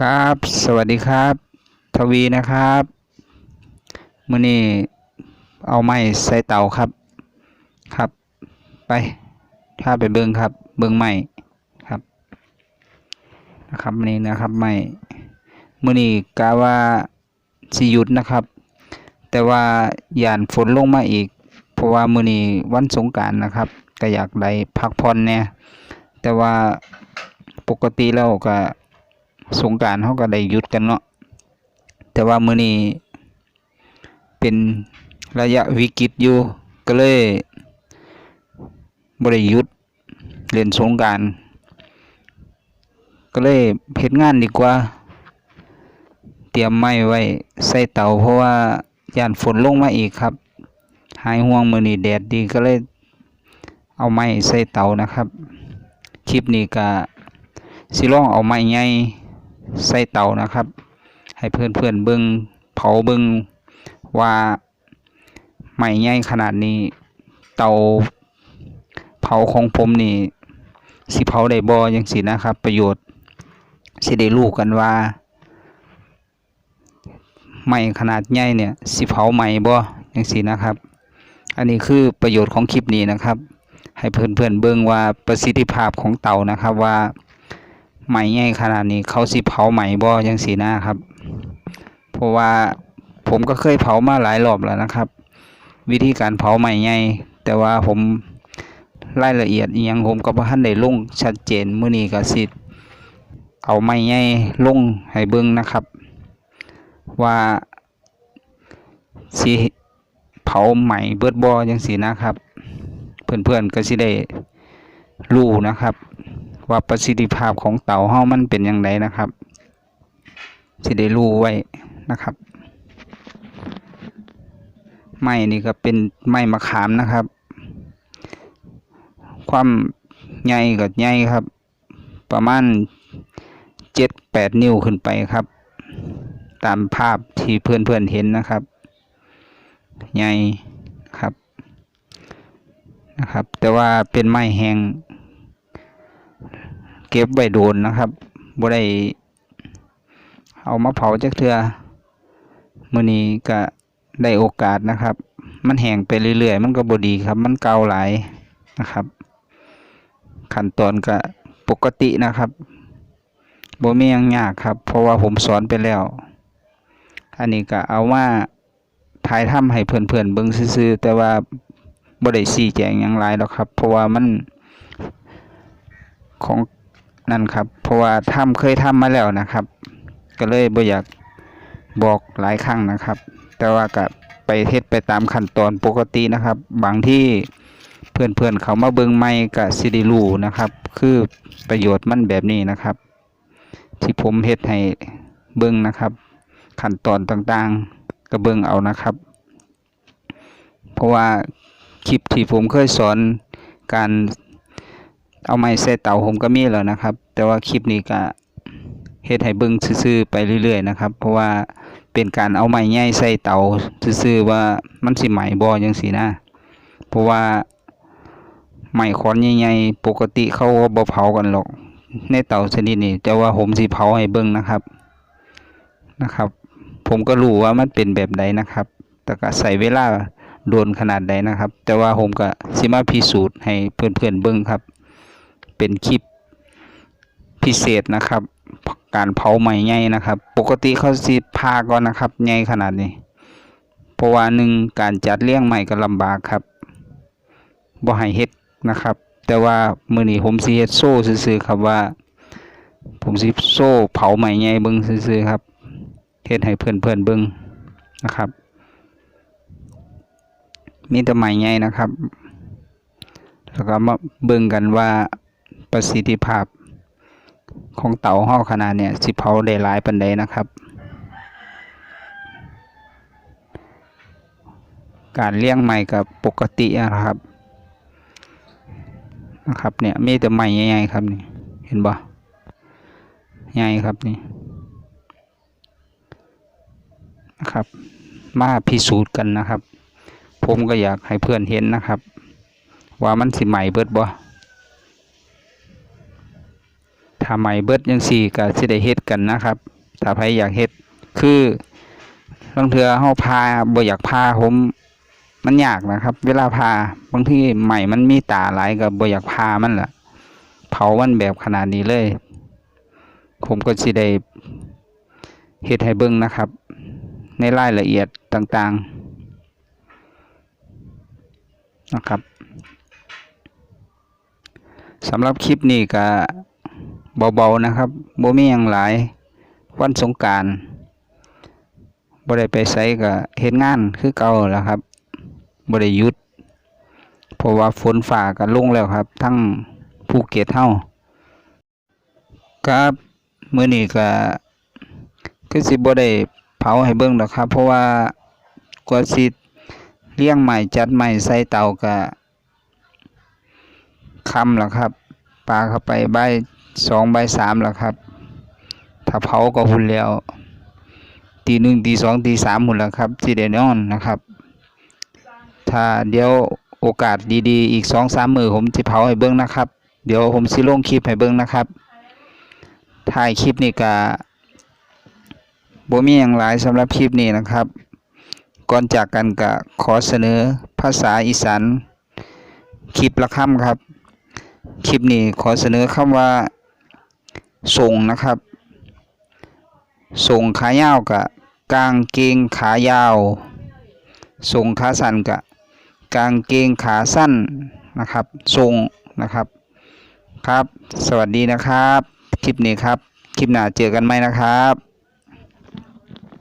ครับ สวัสดีครับ ทวีนะครับมื้อนี้เอาไม้ใส่เตาครับ ครับ ไป ถ้าไปเบิ่งครับ เบิ่งไม้ครับนะครับนี่นะครับไม้มื้อนี้กะว่าสิหยุดนะครับ แต่ว่าย่านฝนลงมาอีก เพราะว่ามื้อนี้วันสงกานต์นะครับ ก็อยากได้พักผ่อนแหน่ยแต่ว่าปกติแล้วก็ สงการเขาก็ได้หยุดกันเนาะแต่ว่ามื้อนี้เป็นระยะวิกฤตอยู่ก็เลยบ่ได้หยุดเล่นสงการ ก็เลยเฮ็ดงานดีกว่า เตรียมไม้ไว้ใส่เตาเพราะว่าย่านฝนลงมาอีกครับ หายห่วงมือนี้แดดดีก็เลยเอาไม้ใส่เตานะครับ คลิปนี้ก็สิลองเอาไม้ใหญ่ ใส่เตานะครับ ให้เพื่อนเพื่อนเบิงเผาเบิงว่าไหม้ใหญ่ขนาดนี้ เตาเผาของผมนี่สิเผาได้บ่จังซี่นะครับ ประโยชน์สิได้รู้กันว่าไหม้ขนาดใหญ่เนี่ยสิเผาไหม้บ่จังซี่นะครับ อันนี้คือประโยชน์ของคลิปนี้นะครับ ให้เพื่อนเพื่อนเบิ่งว่าประสิทธิภาพของเตานะครับว่า ไหม้ใหญ่ขนาดนี้เขาสิเผาไหมบ่จังสีหนะครับ เพราะว่าผมก็เคยเผามาหลายรอบแล้วนะครับ วิธีการเผาไหม้ใหญ่แต่ว่าผมรายละเอียดอยังผมก็พันได้ลงชัดเจนมื้อนี้ก็สิเอาไม้ใหญ่ลงให้เบิ่งนะครับ ว่าสิเผาไหม้เบิดบ่จังสีนะครับ เพื่อนๆก็สิได้รู้นะครับ ว่าประสิทธิภาพของเต่าเฮามันเป็นอย่างไรนะครับสิได้รู้ไว้นะครับ ไม้นี่ก็เป็นไม้มะขามนะครับ ความใหญ่ก็ใหญ่ครับ ประมาณเจ็ดแปดนิ้วขึ้นไปครับ ตามภาพที่เพื่อนๆเห็นนะครับใหญ่ครับนะครับ แต่ว่าเป็นไม้แห้ง เก็บไว้โดนนะครับบ่ได้เอามาเผาจักเทือมื้อนี้ก็ได้โอกาสนะครับ มันแห้งไปเรื่อยๆ มันก็บ่ดีครับ มันเกาหลายนะครับ ขั้นตอนก็ปกตินะครับบ่มียังยากครับ เพราะว่าผมสอนไปแล้ว อันนี้ก็เอามาถ่ายทำให้เพื่อนๆเบิ่งซื่อๆแต่ว่าบ่ได้ชี้แจงหยังหลายดอกครับ เพราะว่ามันของ นั่นครับ เพราะว่าทำเคยทำมาแล้วนะครับ ก็เลยบ่อยากบอกหลายครั้งนะครับ แต่ว่าก็ไปเฮ็ดไปตามขั้นตอนปกตินะครับ บางที่เพื่อนๆเขามาเบิ่งใหม่ก็สิได้รู้นะครับ คือประโยชน์มันแบบนี้นะครับ ที่ผมเฮ็ดให้เบิ่งนะครับขั้นตอนต่างๆก็เบิ่งเอานะครับ เพราะว่าคลิปที่ผมเคยสอนการ เอาไม้ใส่เตาผมก็มีแล้วนะครับ แต่ว่าคลิปนี้ก็เฮ็ดให้เบิ่งซื่อๆไปเรื่อยๆนะครับ เพราะว่าเป็นการเอาไม้ใหญ่ใส่เตาซื่อๆว่ามันสิไหมบ่จังซี่นะเพราะว่าไม้ขอนใหญ่ๆปกติเขาก็บ่เผากันหรอก ในเตาชนิดนี้แต่ว่าผมสิเผาให้เบิ่งนะครับนะครับ ผมก็รู้ว่ามันเป็นแบบใดนะครับ แต่ก็ใส่เวลาโดนขนาดใดนะครับ แต่ว่าผมก็สิมาพิสูจน์ให้เพื่อนๆเบิ่งครับ เป็นคลิปพิเศษนะครับ การเผาไหม้ใหญ่นะครับ ปกติเขาสิพาก่อนนะครับใหญ่ขนาดนี้ เพราะว่าหนึ่งการจัดเลี้ยงใหม่ก็ลำบากครับบ่ให้เฮ็ดนะครับ แต่ว่ามื้อนี้ผมสิเฮ็ดโซ่ซื่อๆครับว่า ผมสิโซ่เผาไหม้ใหญ่เบิ่งซื่อๆครับเฮ็ดให้เพื่อนๆเบิ่งนะครับ มีแต่ไหม้ใหญ่นะครับแล้วก็มาเบิ่งกันว่า ประสิทธิภาพของเตาเฮาขนาดเนี่ยสิเผาได้หลายปานใดนะครับ การเลี้ยงใหม่กับปกติอะนะครับนะครับเนี่ยมีแต่ใหม่ใหญ่ๆครับนี่เห็นบ่ใหญ่ครับนี่นะครับ มาพิสูจน์กันนะครับ ผมก็อยากให้เพื่อนเห็นนะครับ ว่ามันสิใหม่เบิดบ่ ถถ้าไหม้เบิดจังซี่ก็สิได้เฮ็ดกันนะครับ ถ้าใครอยากเฮ็ดคือลางเทื่อเฮาพาบ่อยากพาผมมันยากนะครับ เวลาพาบางทีไหม้มันมีตาหลายก็บ่อยากพามันล่ะ เผามันแบบขนาดนี้เลย ผมก็สิได้เฮ็ดให้เบิ่งนะครับ ในรายละเอียดต่างๆนะครับสำหรับคลิปนี้ก็ เบาๆนะครับโบมีหยังหลายวันสงการบ่ได้ไปไสก็เฮ็ดงานคือเก่าแล้วครับบ่ได้ยุดเพราะว่าฝนฟ้าก็ลงแล้วครับ ทั้งภูเก็ตเฮาครับมื้อนี้ก็คือสิบ่ได้เผาให้เบิ่งดอกครับ เพราะว่ากว่าสิเลี้ยงใหม่จัดใหม่ใส่เตาก็ค่ำแล้วครับปลาเข้าไปใบ สองใบสามแล้วครับ ถ้าเผาก็หุ่นแล้ว ตีหนึ่งตีสองตีสามหุ่นแล้วครับสิได้นอนนะครับ ถ้าเดี๋ยวโอกาสดีๆ อีกสองสามมือผมสิเผาให้เบิ่งนะครับ เดี๋ยวผมสิลงคลิปให้เบิ่งนะครับ ถ่ายคลิปนี้ก็บ่มีหยังหลายสำหรับคลิปนี้นะครับ ก่อนจากกันก็ขอเสนอภาษาอีสานคลิปละคำครับ คลิปนี้ขอเสนอคำว่า ทรงนะครับทรงขายาวกับกางเกงขายาวทรงขาสั้นกับกางเกงขาสั้นนะครับทรงนะครับครับ สวัสดีนะครับ คลิปนี้ครับ คลิปหน้าเจอกันไหมนะครับ